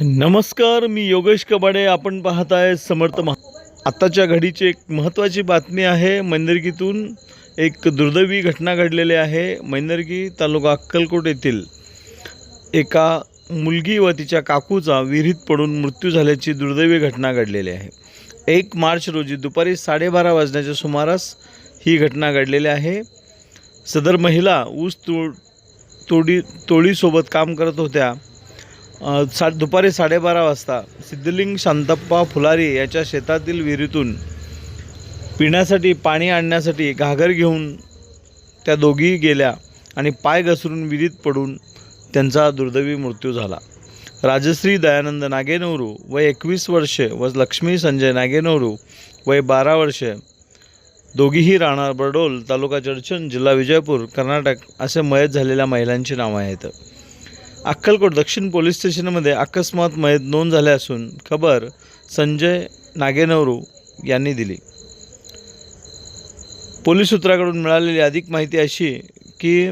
नमस्कार मी योगेश कबाडे. आपण पाहत आहे समर्थ महा आत्ताच्या घडीची एक महत्त्वाची बातमी आहे. मैंदर्गीतून एक दुर्दैवी घटना घडलेली आहे. मैंदर्गी तालुका अक्कलकोट येथील एका मुलगी व तिच्या काकूचा विहिरीत पडून मृत्यू झाल्याची दुर्दैवी घटना घडलेली आहे. एक मार्च रोजी दुपारी साडेबारा वाजण्याच्या सुमारास ही घटना घडलेली आहे. सदर महिला ऊस तोड तोडी तोडीसोबत काम करत होत्या. सा दुपारी साडेबारा वाजता सिद्धलिंग शांतप्पा फुलारी याच्या शेतातील विहिरीतून पिण्यासाठी पाणी आणण्यासाठी घागर घेऊन त्या दोघी गेल्या आणि पाय घसरून विहिरीत पडून त्यांचा दुर्दैवी मृत्यू झाला. राजश्री दयानंद नागेनवरू वय एकवीस वर्षे व लक्ष्मी संजय नागेनवरू वय बारा वर्षे दोघीही राहणार बरडोल तालुका चडचण जिल्हा विजयपूर कर्नाटक असे मयत झालेल्या महिलांची नावं आहेत. अक्कलकोट दक्षिण पोलीस स्टेशनमध्ये अकस्मात मयत नोंद झाले असून खबर संजय नागेनवरू यांनी दिली. पोलीस सूत्राकडून मिळालेली अधिक माहिती अशी की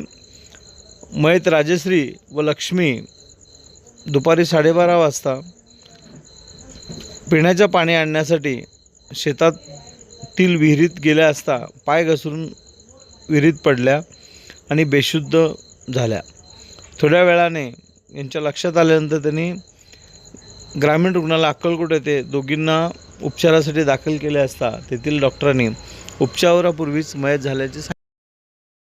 मयत राजश्री व लक्ष्मी दुपारी साडेबारा वाजता पिण्याच्या पाणी आणण्यासाठी शेतातील विहिरीत गेल्या असता पाय घसरून विहिरीत पडल्या आणि बेशुद्ध झाल्या. थोड्या वेळाने यांच्या लक्षात आल्यानंतर त्यांनी ग्रामीण रुग्णालय अक्कलकोट येथे दोघींना उपचारासाठी दाखल केले असता तेथील डॉक्टरांनी उपचारापूर्वीच मयत झाल्याचे सांगितले.